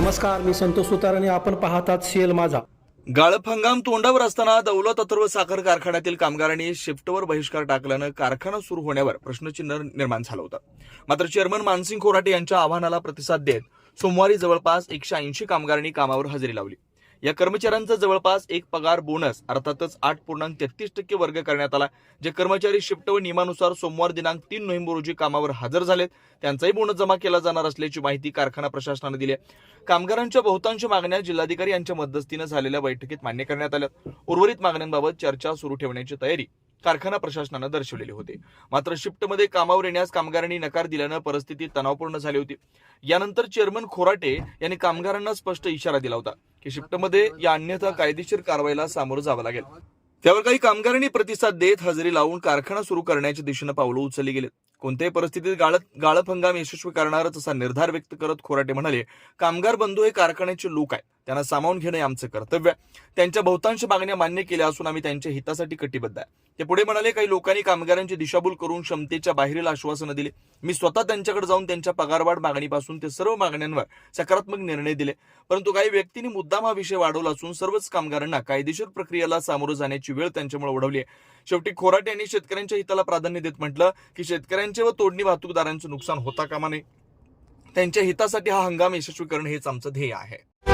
नमस्कार मी संतोष सुतार आणि आपण पाहतात शेल माझा. गाळप हंगाम तोंडावर असताना दौलत अथर्व साखर कारखान्यातील कामगारांनी शिफ्टवर बहिष्कार टाकल्यानं कारखाना सुरू होण्यावर प्रश्नचिन्ह निर्माण झालं होतं. मात्र चेअरमन मानसिंग खोराटे यांच्या आव्हानाला प्रतिसाद देत सोमवारी जवळपास एकशे ऐंशी कामगारांनी कामावर हजेरी लावली. या कर्मचाऱ्यांचा जवळपास एक पगार बोनस अर्थातच आठ पूर्णांक तेहतीस टक्के वर्ग करण्यात आला जे कर्मचारी शिफ्ट व नियमानुसार सोमवार दिनांक तीन नोव्हेंबर रोजी कामावर हजर झालेत. त्यांचाही बोनस जमा केला जाणार असल्याची माहिती कारखाना प्रशासनाने दिली आहे. कामगारांच्या बहुतांश मागण्या जिल्हाधिकारी यांच्या मध्यस्थीनं झालेल्या बैठकीत मान्य करण्यात आल्या उर्वरित मागण्यांबाबत चर्चा सुरू ठेवण्याची तयारी कारखाना प्रशासनानं दर्शवलेले होते. मात्र शिफ्टमध्ये कामावर येण्यास कामगारांनी नकार दिल्यानं परिस्थिती तणावपूर्ण झाली होती. यानंतर चेअरमन खोराटे यांनी कामगारांना स्पष्ट इशारा दिला होता. की शिफ्टमध्ये या अन्यथा कायदेशीर कारवाईला सामोरं जावं लागेल. त्यावर काही कामगारांनी प्रतिसाद देत हजेरी लावून कारखाना सुरू करण्याच्या दिशेनं पावलं उचलली गेली कोणत्याही परिस्थितीत गाळत गाळप हंगाम यशस्वी करणारच असा निर्धार व्यक्त करत खोराटे म्हणाले कामगार बंधू हे कारखान्याचे लोक आहेत. त्यांना सामावून घेणे आमचं कर्तव्य आहे. त्यांच्या बहुतांश मागण्या मान्य केल्या असून आम्ही त्यांच्या हितासाठी कटिबद्ध आहे. ते पुढे म्हणाले काही लोकांनी कामगारांची दिशाभूल करून क्षमतेच्या बाहेरील आश्वासनं दिली. मी स्वतः त्यांच्याकडे जाऊन त्यांच्या पगारवाढ मागणीपासून ते सर्व मागण्यांवर सकारात्मक निर्णय दिले. परंतु काही व्यक्तींनी मुद्दाम हा विषय वाढवला असून सर्वच कामगारांना कायदेशीर प्रक्रियेला सामोरं जाण्याची वेळ त्यांच्यामुळे ओढवली आहे. शेवटी खोराटे यांनी शेतकऱ्यांच्या हिताला प्राधान्य देत म्हटलं की शेतकऱ्यांचे व तोडणी वाहतूकदारांचं नुकसान होता कामा नये. त्यांच्या हितासाठी हा हंगाम यशस्वी करणं हेच आमचं ध्येय आहे.